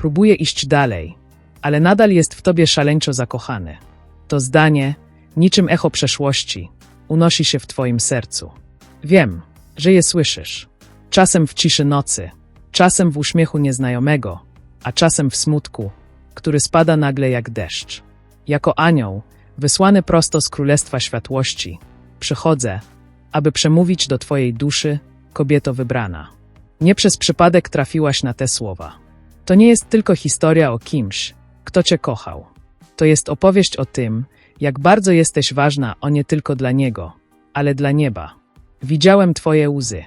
próbuje iść dalej, ale nadal jest w tobie szaleńczo zakochany. To zdanie, niczym echo przeszłości, unosi się w twoim sercu. Wiem, że je słyszysz. Czasem w ciszy nocy, czasem w uśmiechu nieznajomego, a czasem w smutku, który spada nagle jak deszcz. Jako anioł, wysłany prosto z Królestwa Światłości, przychodzę, aby przemówić do twojej duszy, kobieto wybrana. Nie przez przypadek trafiłaś na te słowa. To nie jest tylko historia o kimś, kto cię kochał. To jest opowieść o tym, jak bardzo jesteś ważna o nie tylko dla niego, ale dla nieba. Widziałem twoje łzy.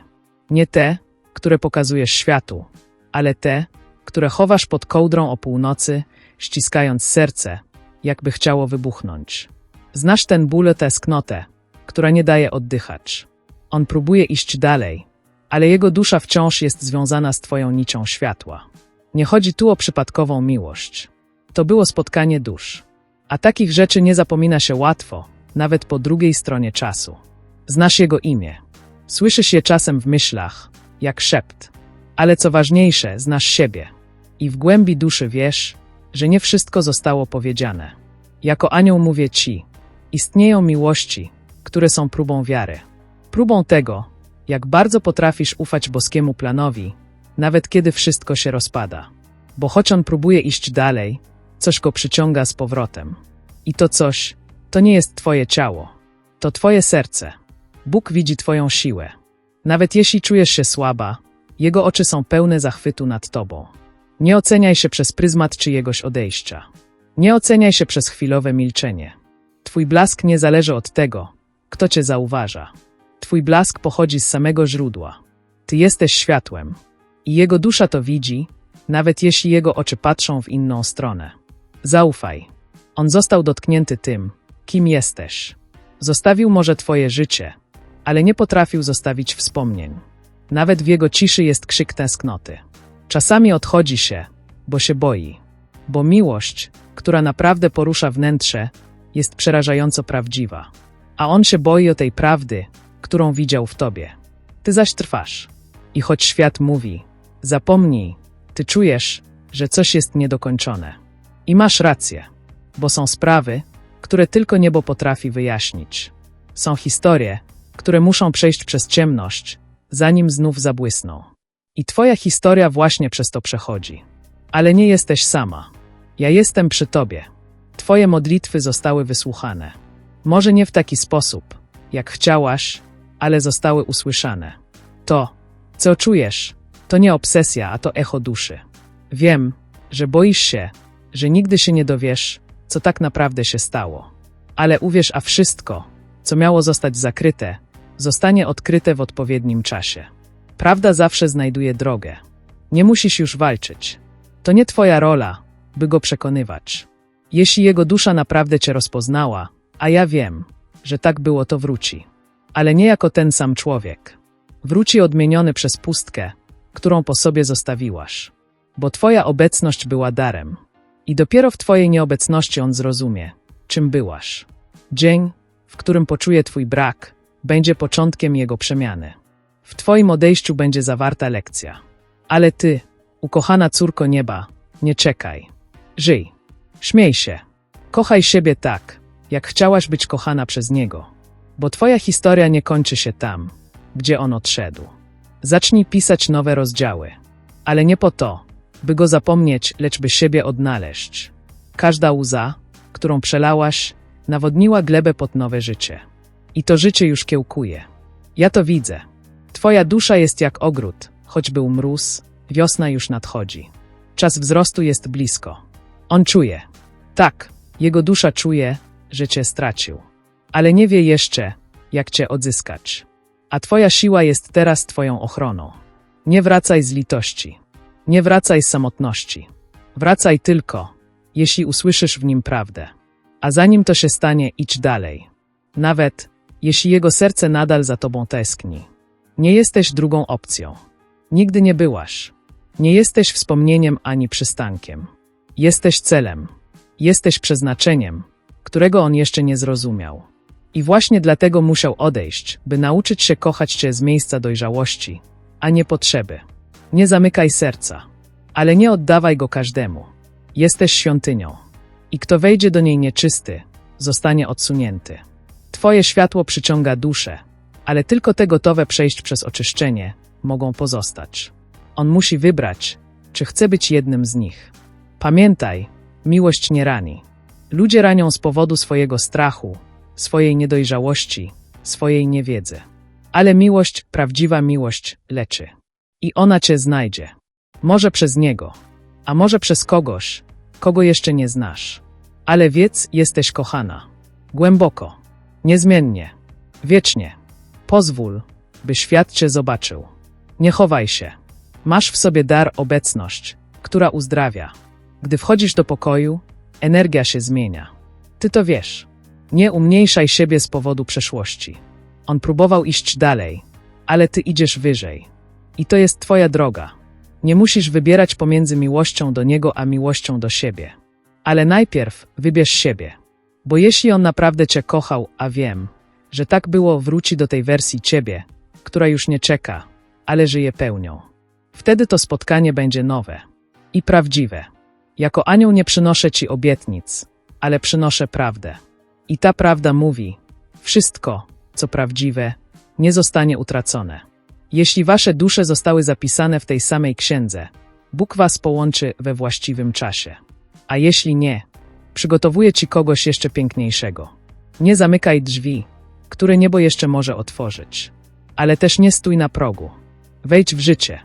Nie te, które pokazujesz światu, ale te, które chowasz pod kołdrą o północy, ściskając serce, jakby chciało wybuchnąć. Znasz ten ból, tęsknotę, która nie daje oddychać. On próbuje iść dalej, ale jego dusza wciąż jest związana z twoją nicią światła. Nie chodzi tu o przypadkową miłość. To było spotkanie dusz. A takich rzeczy nie zapomina się łatwo, nawet po drugiej stronie czasu. Znasz jego imię. Słyszysz je czasem w myślach, jak szept. Ale co ważniejsze, znasz siebie. I w głębi duszy wiesz, że nie wszystko zostało powiedziane. Jako anioł mówię ci, istnieją miłości, które są próbą wiary. Próbą tego, jak bardzo potrafisz ufać boskiemu planowi, nawet kiedy wszystko się rozpada. Bo choć on próbuje iść dalej, coś go przyciąga z powrotem. I to coś, to nie jest twoje ciało, to twoje serce. Bóg widzi twoją siłę. Nawet jeśli czujesz się słaba, jego oczy są pełne zachwytu nad tobą. Nie oceniaj się przez pryzmat czyjegoś odejścia. Nie oceniaj się przez chwilowe milczenie. Twój blask nie zależy od tego, kto cię zauważa. Twój blask pochodzi z samego źródła. Ty jesteś światłem. I jego dusza to widzi, nawet jeśli jego oczy patrzą w inną stronę. Zaufaj. On został dotknięty tym, kim jesteś. Zostawił może twoje życie, ale nie potrafił zostawić wspomnień. Nawet w jego ciszy jest krzyk tęsknoty. Czasami odchodzi się, bo się boi. Bo miłość, która naprawdę porusza wnętrze, jest przerażająco prawdziwa. A on się boi o tej prawdy, którą widział w tobie. Ty zaś trwasz. I choć świat mówi, zapomnij, ty czujesz, że coś jest niedokończone. I masz rację, bo są sprawy, które tylko niebo potrafi wyjaśnić. Są historie, które muszą przejść przez ciemność, zanim znów zabłysną. I twoja historia właśnie przez to przechodzi. Ale nie jesteś sama. Ja jestem przy tobie. Twoje modlitwy zostały wysłuchane. Może nie w taki sposób, jak chciałaś, ale zostały usłyszane. To, co czujesz, to nie obsesja, a to echo duszy. Wiem, że boisz się, że nigdy się nie dowiesz, co tak naprawdę się stało. Ale uwierz, a wszystko, co miało zostać zakryte, zostanie odkryte w odpowiednim czasie. Prawda zawsze znajduje drogę. Nie musisz już walczyć. To nie twoja rola, by go przekonywać. Jeśli jego dusza naprawdę cię rozpoznała, a ja wiem, że tak było, to wróci. Ale nie jako ten sam człowiek. Wróci odmieniony przez pustkę, którą po sobie zostawiłaś. Bo twoja obecność była darem. I dopiero w twojej nieobecności on zrozumie, czym byłaś. Dzień, w którym poczuje twój brak, będzie początkiem jego przemiany. W twoim odejściu będzie zawarta lekcja. Ale ty, ukochana córko nieba, nie czekaj. Żyj. Śmiej się. Kochaj siebie tak, jak chciałaś być kochana przez niego. Bo twoja historia nie kończy się tam, gdzie on odszedł. Zacznij pisać nowe rozdziały. Ale nie po to, by go zapomnieć, lecz by siebie odnaleźć. Każda łza, którą przelałaś, nawodniła glebę pod nowe życie. I to życie już kiełkuje. Ja to widzę. Twoja dusza jest jak ogród, choć był mróz, wiosna już nadchodzi. Czas wzrostu jest blisko. On czuje. Tak, jego dusza czuje, że cię stracił. Ale nie wie jeszcze, jak cię odzyskać. A twoja siła jest teraz twoją ochroną. Nie wracaj z litości. Nie wracaj z samotności. Wracaj tylko, jeśli usłyszysz w nim prawdę. A zanim to się stanie, idź dalej. Nawet, jeśli jego serce nadal za tobą tęskni. Nie jesteś drugą opcją. Nigdy nie byłaś. Nie jesteś wspomnieniem ani przystankiem. Jesteś celem. Jesteś przeznaczeniem, którego on jeszcze nie zrozumiał. I właśnie dlatego musiał odejść, by nauczyć się kochać cię z miejsca dojrzałości, a nie potrzeby. Nie zamykaj serca. ale nie oddawaj go każdemu. Jesteś świątynią. I kto wejdzie do niej nieczysty, zostanie odsunięty. Twoje światło przyciąga duszę, ale tylko te gotowe przejść przez oczyszczenie mogą pozostać. On musi wybrać, czy chce być jednym z nich. Pamiętaj, miłość nie rani. Ludzie ranią z powodu swojego strachu, swojej niedojrzałości, swojej niewiedzy. Ale miłość, prawdziwa miłość, leczy. I ona cię znajdzie. Może przez niego, a może przez kogoś, kogo jeszcze nie znasz. Ale wiedz, jesteś kochana. Głęboko, niezmiennie, wiecznie. Pozwól, by świat cię zobaczył. Nie chowaj się. Masz w sobie dar obecność, która uzdrawia. Gdy wchodzisz do pokoju, energia się zmienia. Ty to wiesz. Nie umniejszaj siebie z powodu przeszłości. On próbował iść dalej, ale ty idziesz wyżej. I to jest twoja droga. Nie musisz wybierać pomiędzy miłością do niego a miłością do siebie. Ale najpierw wybierz siebie. Bo jeśli on naprawdę cię kochał, a wiem, że tak było, wróci do tej wersji ciebie, która już nie czeka, ale żyje pełnią. Wtedy to spotkanie będzie nowe i prawdziwe. Jako anioł nie przynoszę ci obietnic, ale przynoszę prawdę. I ta prawda mówi: wszystko, co prawdziwe, nie zostanie utracone. Jeśli wasze dusze zostały zapisane w tej samej księdze, Bóg was połączy we właściwym czasie. A jeśli nie, przygotowuje ci kogoś jeszcze piękniejszego. Nie zamykaj drzwi, które niebo jeszcze może otworzyć. Ale też nie stój na progu. Wejdź w życie.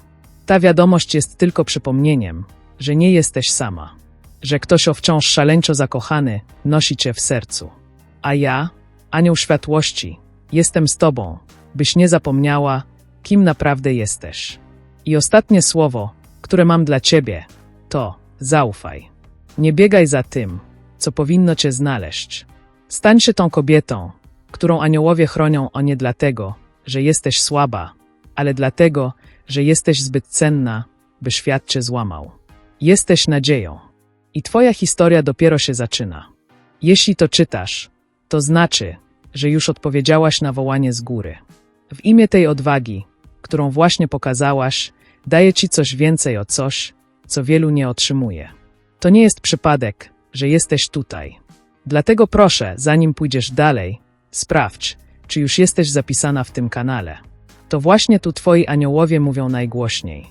Ta wiadomość jest tylko przypomnieniem, że nie jesteś sama. Że ktoś o wciąż szaleńczo zakochany nosi cię w sercu. A ja, anioł światłości, jestem z tobą, byś nie zapomniała, kim naprawdę jesteś. I ostatnie słowo, które mam dla ciebie, to zaufaj. Nie biegaj za tym, co powinno cię znaleźć. Stań się tą kobietą, którą aniołowie chronią o nie dlatego, że jesteś słaba, ale dlatego, że jesteś zbyt cenna, by świat cię złamał. Jesteś nadzieją. I twoja historia dopiero się zaczyna. Jeśli to czytasz, to znaczy, że już odpowiedziałaś na wołanie z góry. W imię tej odwagi, którą właśnie pokazałaś, daję ci coś więcej o coś, co wielu nie otrzymuje. To nie jest przypadek, że jesteś tutaj. Dlatego proszę, zanim pójdziesz dalej, sprawdź, czy już jesteś zapisana w tym kanale. To właśnie tu twoi aniołowie mówią najgłośniej.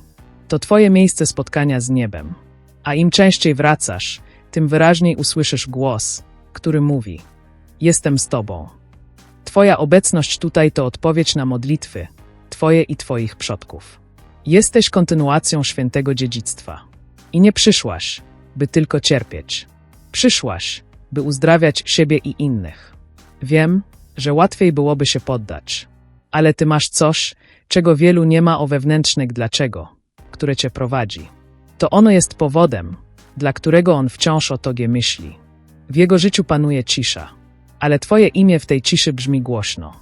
To twoje miejsce spotkania z niebem. A im częściej wracasz, tym wyraźniej usłyszysz głos, który mówi: Jestem z tobą. Twoja obecność tutaj to odpowiedź na modlitwy, Twoje i Twoich przodków. Jesteś kontynuacją świętego dziedzictwa. I nie przyszłaś, by tylko cierpieć. Przyszłaś, by uzdrawiać siebie i innych. Wiem, że łatwiej byłoby się poddać, ale Ty masz coś, czego wielu nie ma o wewnętrznych dlaczego, które Cię prowadzi. To ono jest powodem, dla którego on wciąż o Tobie myśli. W jego życiu panuje cisza, ale Twoje imię w tej ciszy brzmi głośno.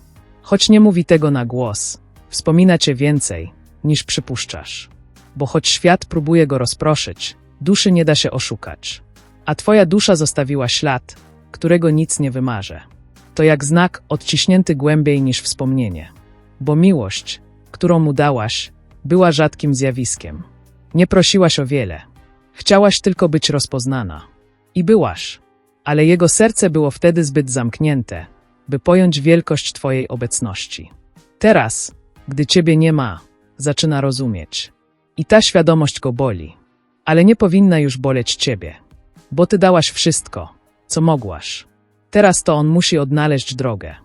Choć nie mówi tego na głos, wspomina Cię więcej, niż przypuszczasz. Bo choć świat próbuje go rozproszyć, duszy nie da się oszukać. A Twoja dusza zostawiła ślad, którego nic nie wymarze. To jak znak odciśnięty głębiej niż wspomnienie. Bo miłość, którą mu dałaś, była rzadkim zjawiskiem. Nie prosiłaś o wiele. Chciałaś tylko być rozpoznana. I byłaś. Ale jego serce było wtedy zbyt zamknięte, by pojąć wielkość Twojej obecności. Teraz, gdy Ciebie nie ma, zaczyna rozumieć. I ta świadomość go boli. Ale nie powinna już boleć Ciebie. Bo Ty dałaś wszystko, co mogłaś. Teraz to On musi odnaleźć drogę.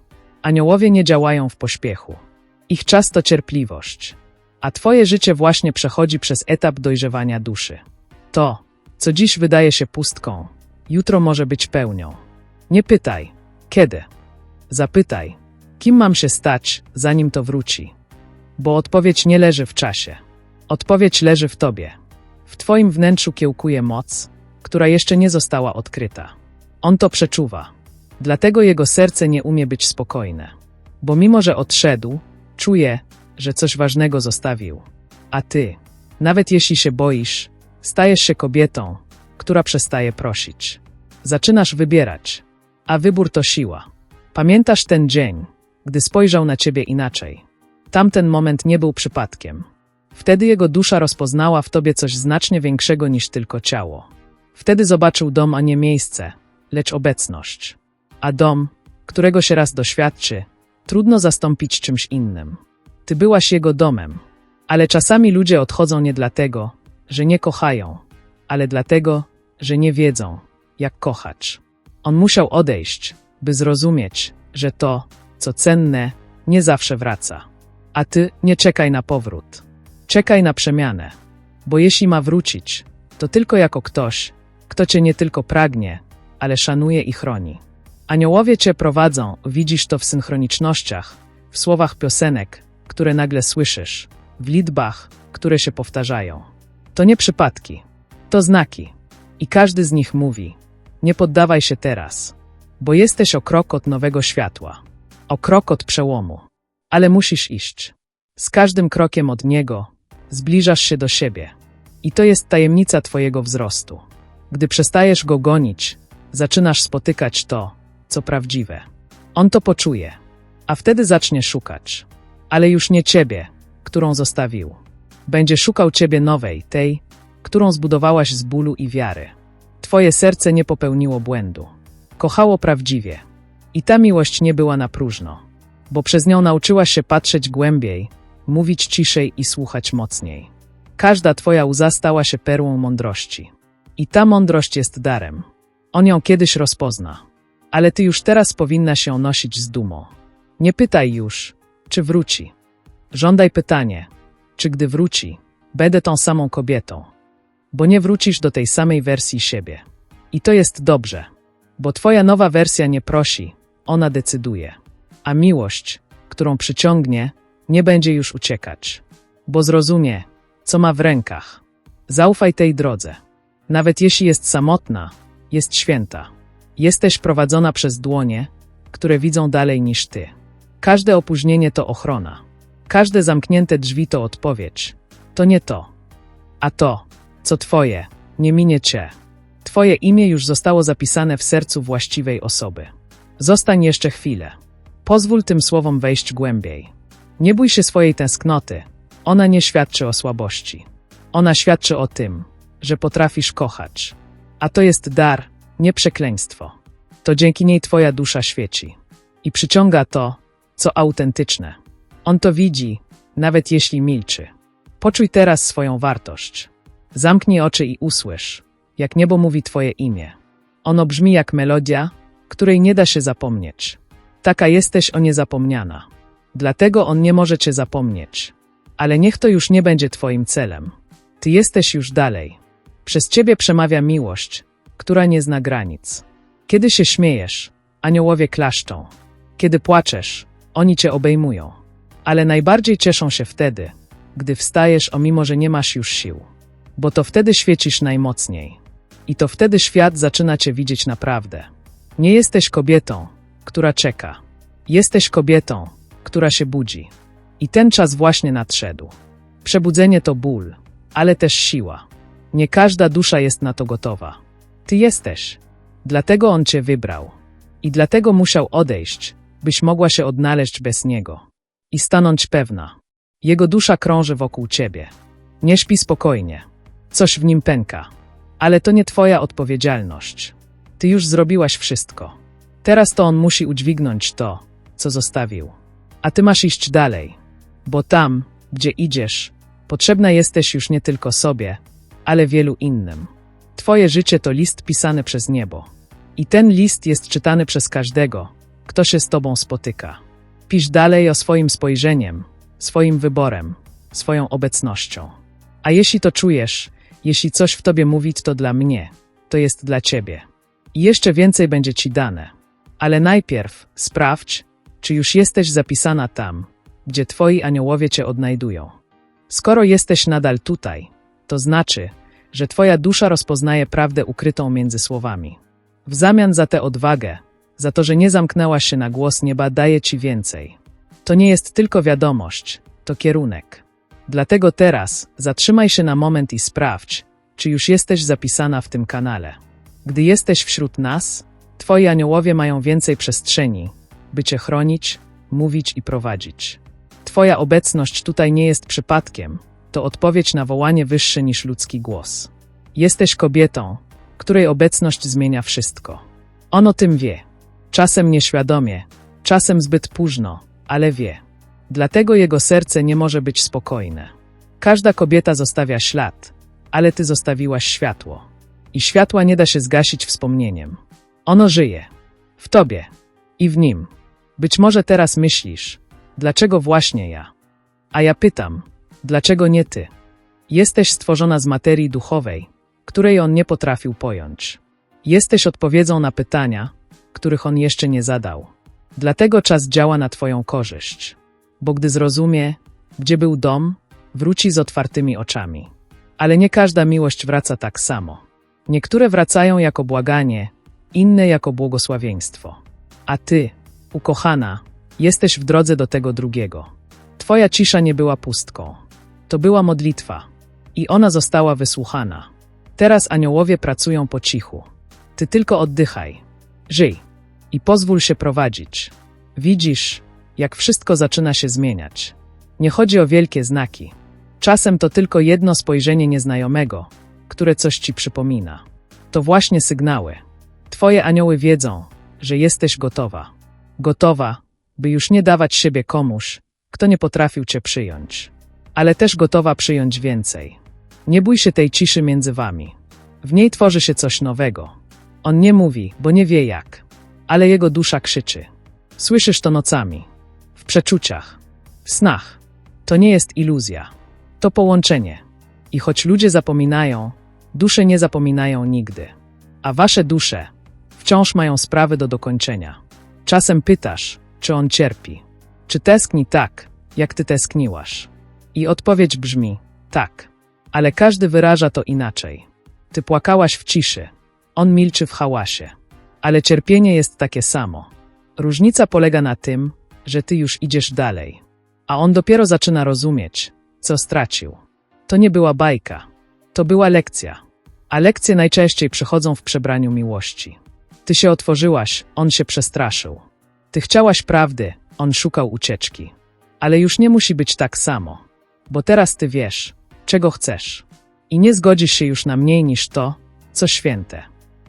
Aniołowie nie działają w pośpiechu. Ich czas to cierpliwość. A Twoje życie właśnie przechodzi przez etap dojrzewania duszy. To, co dziś wydaje się pustką, jutro może być pełnią. Nie pytaj, kiedy. Zapytaj, kim mam się stać, zanim to wróci. Bo odpowiedź nie leży w czasie. Odpowiedź leży w Tobie. W Twoim wnętrzu kiełkuje moc, która jeszcze nie została odkryta. On to przeczuwa. Dlatego jego serce nie umie być spokojne. Bo mimo, że odszedł, czuje, że coś ważnego zostawił. A ty, nawet jeśli się boisz, stajesz się kobietą, która przestaje prosić. Zaczynasz wybierać, a wybór to siła. Pamiętasz ten dzień, gdy spojrzał na ciebie inaczej. Tamten moment nie był przypadkiem. Wtedy jego dusza rozpoznała w tobie coś znacznie większego niż tylko ciało. Wtedy zobaczył dom, a nie miejsce, lecz obecność. A dom, którego się raz doświadczy, trudno zastąpić czymś innym. Ty byłaś jego domem, ale czasami ludzie odchodzą nie dlatego, że nie kochają, ale dlatego, że nie wiedzą, jak kochać. On musiał odejść, by zrozumieć, że to, co cenne, nie zawsze wraca. A ty nie czekaj na powrót. Czekaj na przemianę, bo jeśli ma wrócić, to tylko jako ktoś, kto cię nie tylko pragnie, ale szanuje i chroni. Aniołowie cię prowadzą, widzisz to w synchronicznościach, w słowach piosenek, które nagle słyszysz, w liczbach, które się powtarzają. To nie przypadki, to znaki. I każdy z nich mówi: Nie poddawaj się teraz, bo jesteś o krok od nowego światła, o krok od przełomu. Ale musisz iść. Z każdym krokiem od niego zbliżasz się do siebie. I to jest tajemnica Twojego wzrostu. Gdy przestajesz go gonić, zaczynasz spotykać to, co prawdziwe. On to poczuje, a wtedy zacznie szukać. Ale już nie ciebie, którą zostawił. Będzie szukał ciebie nowej, tej, którą zbudowałaś z bólu i wiary. Twoje serce nie popełniło błędu. Kochało prawdziwie. I ta miłość nie była na próżno, bo przez nią nauczyłaś się patrzeć głębiej, mówić ciszej i słuchać mocniej. Każda twoja łza stała się perłą mądrości. I ta mądrość jest darem. On ją kiedyś rozpozna. Ale ty już teraz powinnaś ją nosić z dumą. Nie pytaj już, czy wróci. Żądaj pytanie, czy gdy wróci, będę tą samą kobietą. Bo nie wrócisz do tej samej wersji siebie. I to jest dobrze, bo twoja nowa wersja nie prosi, ona decyduje. A miłość, którą przyciągnie, nie będzie już uciekać, bo zrozumie, co ma w rękach. Zaufaj tej drodze. Nawet jeśli jest samotna, jest święta. Jesteś prowadzona przez dłonie, które widzą dalej niż ty. Każde opóźnienie to ochrona. Każde zamknięte drzwi to odpowiedź. To nie to. A to, co twoje, nie minie cię. Twoje imię już zostało zapisane w sercu właściwej osoby. Zostań jeszcze chwilę. Pozwól tym słowom wejść głębiej. Nie bój się swojej tęsknoty. Ona nie świadczy o słabości. Ona świadczy o tym, że potrafisz kochać. A to jest dar, nie przekleństwo. To dzięki niej twoja dusza świeci. I przyciąga to, co autentyczne. On to widzi, nawet jeśli milczy. Poczuj teraz swoją wartość. Zamknij oczy i usłysz, jak niebo mówi twoje imię. Ono brzmi jak melodia, której nie da się zapomnieć. Taka jesteś o niezapomniana. Dlatego on nie może cię zapomnieć. Ale niech to już nie będzie twoim celem. Ty jesteś już dalej. Przez ciebie przemawia miłość, która nie zna granic. Kiedy się śmiejesz, aniołowie klaszczą. Kiedy płaczesz, oni cię obejmują. Ale najbardziej cieszą się wtedy, gdy wstajesz, o mimo że nie masz już sił. Bo to wtedy świecisz najmocniej. I to wtedy świat zaczyna cię widzieć naprawdę. Nie jesteś kobietą, która czeka. Jesteś kobietą, która się budzi. I ten czas właśnie nadszedł. Przebudzenie to ból, ale też siła. Nie każda dusza jest na to gotowa. Ty jesteś. Dlatego on cię wybrał. I dlatego musiał odejść, byś mogła się odnaleźć bez niego. I stanąć pewna. Jego dusza krąży wokół ciebie. Nie śpi spokojnie. Coś w nim pęka. Ale to nie twoja odpowiedzialność. Ty już zrobiłaś wszystko. Teraz to on musi udźwignąć to, co zostawił. A ty masz iść dalej. Bo tam, gdzie idziesz, potrzebna jesteś już nie tylko sobie, ale wielu innym. Twoje życie to list pisany przez niebo. I ten list jest czytany przez każdego, kto się z tobą spotyka. Pisz dalej o swoim spojrzeniem, swoim wyborem, swoją obecnością. A jeśli to czujesz, jeśli coś w tobie mówi, to dla mnie, to jest dla ciebie. I jeszcze więcej będzie ci dane. Ale najpierw sprawdź, czy już jesteś zapisana tam, gdzie twoi aniołowie cię odnajdują. Skoro jesteś nadal tutaj, to znaczy, że twoja dusza rozpoznaje prawdę ukrytą między słowami. W zamian za tę odwagę, za to, że nie zamknęłaś się na głos nieba, daje ci więcej. To nie jest tylko wiadomość, to kierunek. Dlatego teraz zatrzymaj się na moment i sprawdź, czy już jesteś zapisana w tym kanale. Gdy jesteś wśród nas, twoi aniołowie mają więcej przestrzeni, by cię chronić, mówić i prowadzić. Twoja obecność tutaj nie jest przypadkiem, to odpowiedź na wołanie wyższe niż ludzki głos. Jesteś kobietą, której obecność zmienia wszystko. On o tym wie. Czasem nieświadomie, czasem zbyt późno, ale wie. Dlatego jego serce nie może być spokojne. Każda kobieta zostawia ślad, ale ty zostawiłaś światło. I światła nie da się zgasić wspomnieniem. Ono żyje. W tobie. I w nim. Być może teraz myślisz, dlaczego właśnie ja? A ja pytam, dlaczego nie ty? Jesteś stworzona z materii duchowej, której on nie potrafił pojąć. Jesteś odpowiedzią na pytania, których on jeszcze nie zadał. Dlatego czas działa na twoją korzyść. Bo gdy zrozumie, gdzie był dom, wróci z otwartymi oczami. Ale nie każda miłość wraca tak samo. Niektóre wracają jako błaganie, inne jako błogosławieństwo. A ty, ukochana, jesteś w drodze do tego drugiego. Twoja cisza nie była pustką. To była modlitwa. I ona została wysłuchana. Teraz aniołowie pracują po cichu. Ty tylko oddychaj. Żyj. I pozwól się prowadzić. Widzisz, jak wszystko zaczyna się zmieniać. Nie chodzi o wielkie znaki. Czasem to tylko jedno spojrzenie nieznajomego, które coś ci przypomina. To właśnie sygnały. Twoje anioły wiedzą, że jesteś gotowa. Gotowa, by już nie dawać siebie komuś, kto nie potrafił cię przyjąć. Ale też gotowa przyjąć więcej. Nie bój się tej ciszy między wami. W niej tworzy się coś nowego. On nie mówi, bo nie wie jak, ale jego dusza krzyczy. Słyszysz to nocami, w przeczuciach, w snach. To nie jest iluzja. To połączenie. I choć ludzie zapominają, dusze nie zapominają nigdy. A wasze dusze wciąż mają sprawy do dokończenia. Czasem pytasz, czy on cierpi, czy tęskni tak, jak ty tęskniłaś. I odpowiedź brzmi: tak. Ale każdy wyraża to inaczej. Ty płakałaś w ciszy, on milczy w hałasie. Ale cierpienie jest takie samo. Różnica polega na tym, że ty już idziesz dalej, a on dopiero zaczyna rozumieć, co stracił. To nie była bajka, to była lekcja. A lekcje najczęściej przychodzą w przebraniu miłości. Ty się otworzyłaś, on się przestraszył. Ty chciałaś prawdy, on szukał ucieczki. Ale już nie musi być tak samo, bo teraz ty wiesz, czego chcesz. I nie zgodzisz się już na mniej niż to, co święte.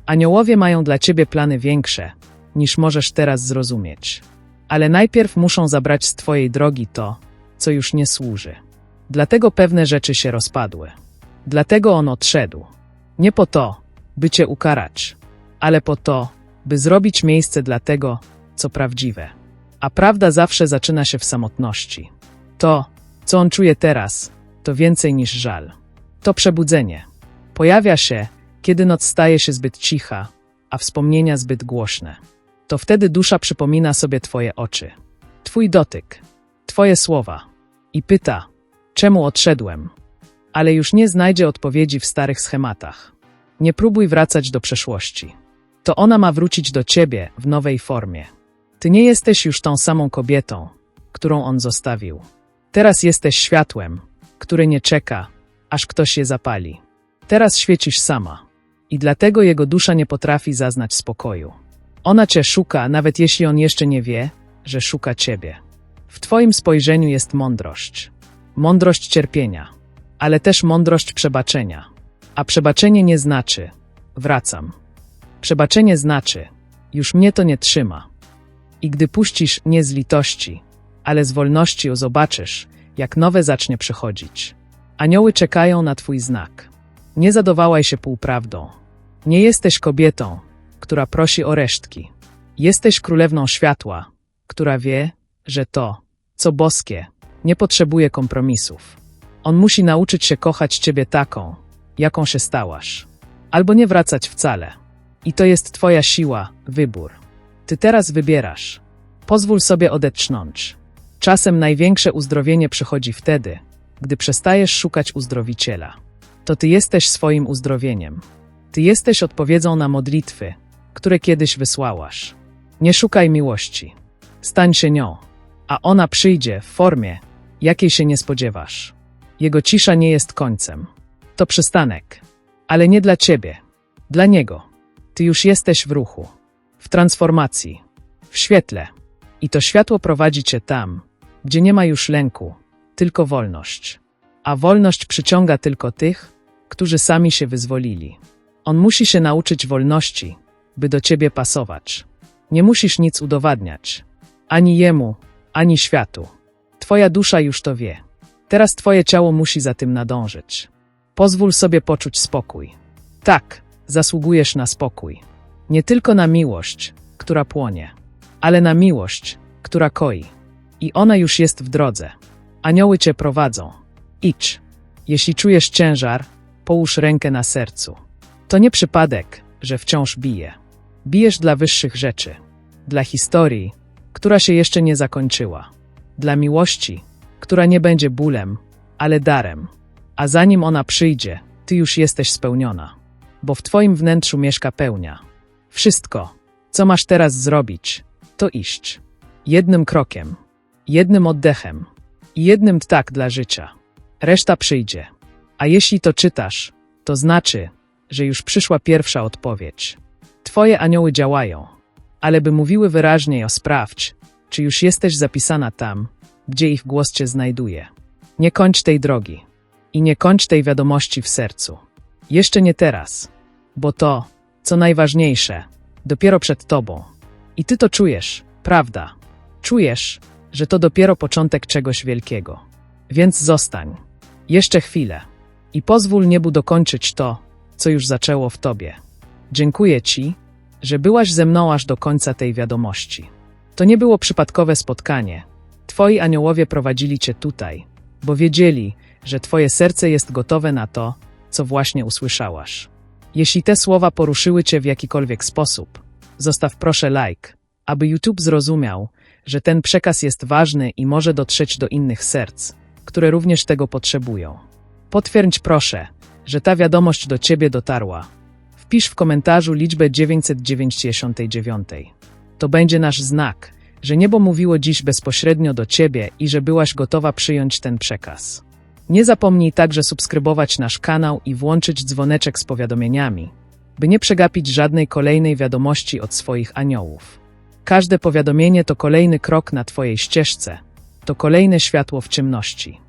Aniołowie mają dla ciebie plany większe, niż możesz teraz zrozumieć. Ale najpierw muszą zabrać z twojej drogi to, co już nie służy. Dlatego pewne rzeczy się rozpadły. Dlatego on odszedł. Nie po to, by cię ukarać, ale po to, by zrobić miejsce dla tego, co prawdziwe. A prawda zawsze zaczyna się w samotności. To, co on czuje teraz, to więcej niż żal. To przebudzenie. Pojawia się, kiedy noc staje się zbyt cicha, a wspomnienia zbyt głośne. To wtedy dusza przypomina sobie Twoje oczy, Twój dotyk, Twoje słowa i pyta, czemu odszedłem? Ale już nie znajdzie odpowiedzi w starych schematach. Nie próbuj wracać do przeszłości. To ona ma wrócić do Ciebie w nowej formie. Ty nie jesteś już tą samą kobietą, którą on zostawił. Teraz jesteś światłem, które nie czeka, aż ktoś je zapali. Teraz świecisz sama i dlatego jego dusza nie potrafi zaznać spokoju. Ona cię szuka, nawet jeśli on jeszcze nie wie, że szuka ciebie. W twoim spojrzeniu jest mądrość. Mądrość cierpienia, ale też mądrość przebaczenia. A przebaczenie nie znaczy wracam. Przebaczenie znaczy już mnie to nie trzyma. I gdy puścisz nie z litości, ale z wolności zobaczysz, jak nowe zacznie przychodzić. Anioły czekają na twój znak. Nie zadowałaj się półprawdą. Nie jesteś kobietą, która prosi o resztki. Jesteś królewną światła, która wie, że to, co boskie, nie potrzebuje kompromisów. On musi nauczyć się kochać ciebie taką, jaką się stałaś, albo nie wracać wcale. I to jest twoja siła, wybór. Ty teraz wybierasz. Pozwól sobie odetchnąć. Czasem największe uzdrowienie przychodzi wtedy, gdy przestajesz szukać uzdrowiciela. To ty jesteś swoim uzdrowieniem. Ty jesteś odpowiedzią na modlitwy, które kiedyś wysłałaś. Nie szukaj miłości. Stań się nią, a ona przyjdzie w formie, jakiej się nie spodziewasz. Jego cisza nie jest końcem. To przystanek, ale nie dla ciebie, dla niego. Ty już jesteś w ruchu, w transformacji, w świetle. I to światło prowadzi cię tam, gdzie nie ma już lęku, tylko wolność. A wolność przyciąga tylko tych, którzy sami się wyzwolili. On musi się nauczyć wolności, by do ciebie pasować. Nie musisz nic udowadniać. Ani jemu, ani światu. Twoja dusza już to wie. Teraz twoje ciało musi za tym nadążyć. Pozwól sobie poczuć spokój. Tak, zasługujesz na spokój. Nie tylko na miłość, która płonie, ale na miłość, która koi. I ona już jest w drodze. Anioły cię prowadzą. Idź. Jeśli czujesz ciężar, połóż rękę na sercu. To nie przypadek, że wciąż bije. Bijesz dla wyższych rzeczy, dla historii, która się jeszcze nie zakończyła, dla miłości, która nie będzie bólem, ale darem. A zanim ona przyjdzie, ty już jesteś spełniona, bo w twoim wnętrzu mieszka pełnia. Wszystko, co masz teraz zrobić, to iść. Jednym krokiem, jednym oddechem i jednym tak dla życia. Reszta przyjdzie. A jeśli to czytasz, to znaczy, że już przyszła pierwsza odpowiedź. Twoje anioły działają, ale by mówiły wyraźniej o sprawdź, czy już jesteś zapisana tam, gdzie ich głos cię znajduje. Nie kończ tej drogi i nie kończ tej wiadomości w sercu. Jeszcze nie teraz, bo to, co najważniejsze, dopiero przed tobą. I ty to czujesz, prawda? Czujesz, że to dopiero początek czegoś wielkiego. Więc zostań. Jeszcze chwilę. I pozwól niebu dokończyć to, co już zaczęło w tobie. Dziękuję ci, że byłaś ze mną aż do końca tej wiadomości. To nie było przypadkowe spotkanie. Twoi aniołowie prowadzili cię tutaj, bo wiedzieli, że twoje serce jest gotowe na to, co właśnie usłyszałaś. Jeśli te słowa poruszyły cię w jakikolwiek sposób, zostaw proszę like, aby YouTube zrozumiał, że ten przekaz jest ważny i może dotrzeć do innych serc, które również tego potrzebują. Potwierdź proszę, że ta wiadomość do ciebie dotarła. Wpisz w komentarzu liczbę 999. To będzie nasz znak, że niebo mówiło dziś bezpośrednio do ciebie i że byłaś gotowa przyjąć ten przekaz. Nie zapomnij także subskrybować nasz kanał i włączyć dzwoneczek z powiadomieniami, by nie przegapić żadnej kolejnej wiadomości od swoich aniołów. Każde powiadomienie to kolejny krok na Twojej ścieżce, to kolejne światło w ciemności.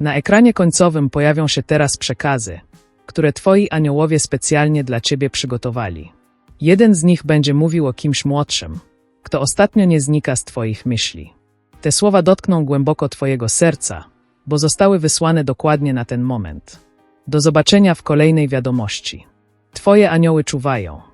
Na ekranie końcowym pojawią się teraz przekazy, które Twoi aniołowie specjalnie dla Ciebie przygotowali. Jeden z nich będzie mówił o kimś młodszym, kto ostatnio nie znika z Twoich myśli. Te słowa dotkną głęboko Twojego serca, bo zostały wysłane dokładnie na ten moment. Do zobaczenia w kolejnej wiadomości. Twoje anioły czuwają.